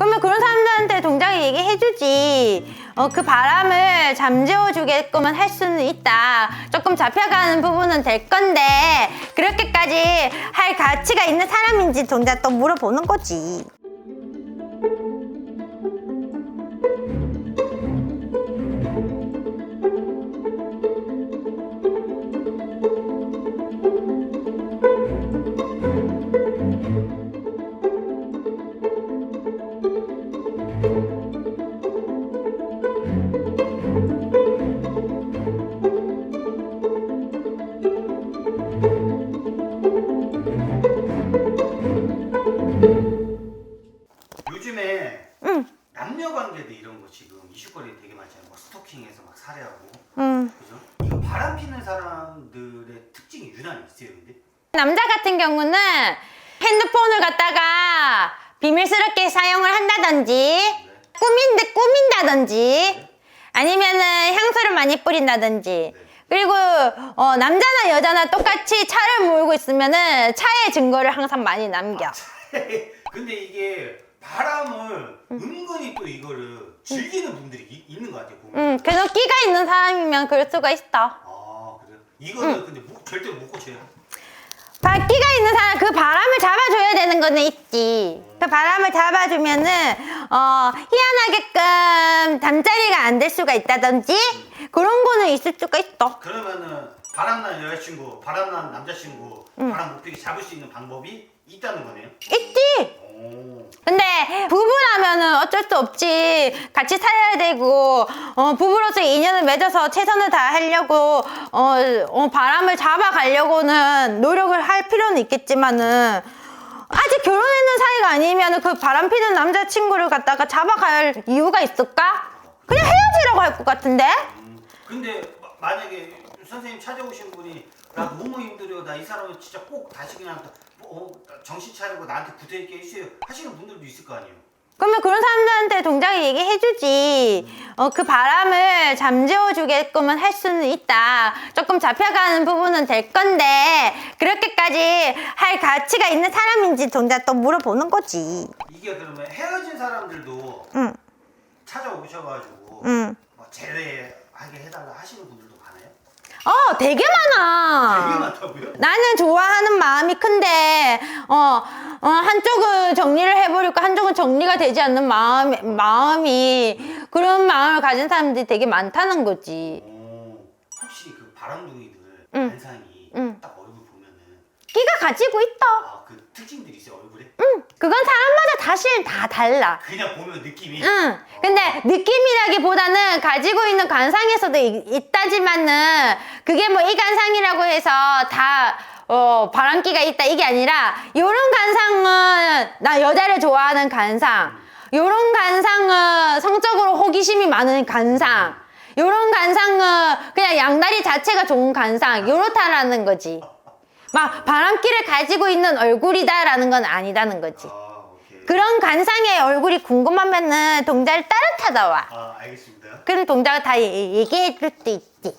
그러면 그런 사람들한테 동작을 얘기해주지. 어, 그 바람을 잠재워주게끔은 할 수는 있다. 조금 잡혀가는 부분은 될 건데, 그렇게까지 할 가치가 있는 사람인지 동작 또 물어보는 거지. 요즘에 응. 남녀 관계도 이런 거 지금 이슈거리 되게 많잖아요. 막 스토킹해서 막 살해하고. 음. 그죠? 이거 바람 피는 사람들의 특징이 유난히 있어요, 근데. 남자 같은 경우는 핸드폰을 갖다가 비밀스럽게 사용을 한다든지 꾸민데 꾸민다든지 아니면은 향수를 많이 뿌린다든지 그리고 어, 남자나 여자나 똑같이 차를 몰고 있으면은 차의 증거를 항상 많이 남겨. 근데 이게 바람을 은근히 또 이거를 즐기는 분들이 이- 있는 것 같아요, 보면. 음, 그래서 끼가 있는 사람이면 그럴 수가 있어. 아, 그래요? 이거는 근데 못- 절대로 못 고쳐요. 바퀴가 있는 사람 그 바람을 잡아줘야 되는 거는 있지. 그 바람을 잡아주면은 어 희한하게끔 잠자리가 안 될 수가 있다든지 그런 거는 있을 수가 있어. 그러면은 바람난 여자친구, 바람난 남자친구, 바람 못 피게 잡을 수 있는 방법이 있다는 거네요. 있지. 오. 근데 부부라면은 어쩔 수 없지. 같이 살아야 되고 어 부부로서 인연을 맺어서 최선을 다하려고 어, 어 바람을 잡아가려고는 노력을 할 필요는 있겠지만은. 아직 결혼했는 사이가 아니면 그 바람 피는 남자친구를 갖다가 잡아갈 이유가 있을까? 그냥 헤어지라고 할 것 같은데? 음, 근데 마- 만약에 선생님 찾아오신 분이 나 너무 힘들어 나이 사람을 진짜 꼭 다시 그냥 어, 정신 차리고 나한테 굳어있게 해주세요 하시는 분들도 있을 거 아니에요 그러면 그런 사람들한테 동작을 얘기해주지. 어, 그 바람을 잠재워주게끔은 할 수는 있다. 조금 잡혀가는 부분은 될 건데, 그렇게까지 할 가치가 있는 사람인지 동작 또 물어보는 거지. 이게 그러면 헤어진 사람들도 응, 찾아오셔가지고 응. 뭐 제외하게 해달라 하시는 분들도 많아요? 어, 되게 많아. 되게 많다고요? 나는 좋아하는 마음이 큰데, 어, 어, 한쪽은 정리를 해버리고 한쪽은 정리가 되지 않는 마음, 마음이, 그런 마음을 가진 사람들이 되게 많다는 거지. 오, 혹시 그 바람둥이들 응. 관상이 응. 딱 얼굴 보면은 끼가 가지고 있다. 아 그 특징들이 있어요 얼굴에? 응, 그건 사람마다 사실 다 달라. 그냥 보면 느낌이 응. 근데 느낌이라기보다는 가지고 있는 관상에서도 있, 있다지만은 그게 뭐 이 관상이라고 해서 다 어, 바람기가 있다 이게 아니라 요런 관상은 나 여자를 좋아하는 관상. 요런 관상은 성적으로 호기심이 많은 관상. 요런 관상은 그냥 양다리 자체가 좋은 관상. 요렇다라는 거지. 막 바람기를 가지고 있는 얼굴이다라는 건 아니다는 거지. 아 오케이 그런 관상의 얼굴이 궁금하면은 동자를 따라 찾아와. 아 알겠습니다 그런 동자가 다 얘- 얘기해 줄 수 있지.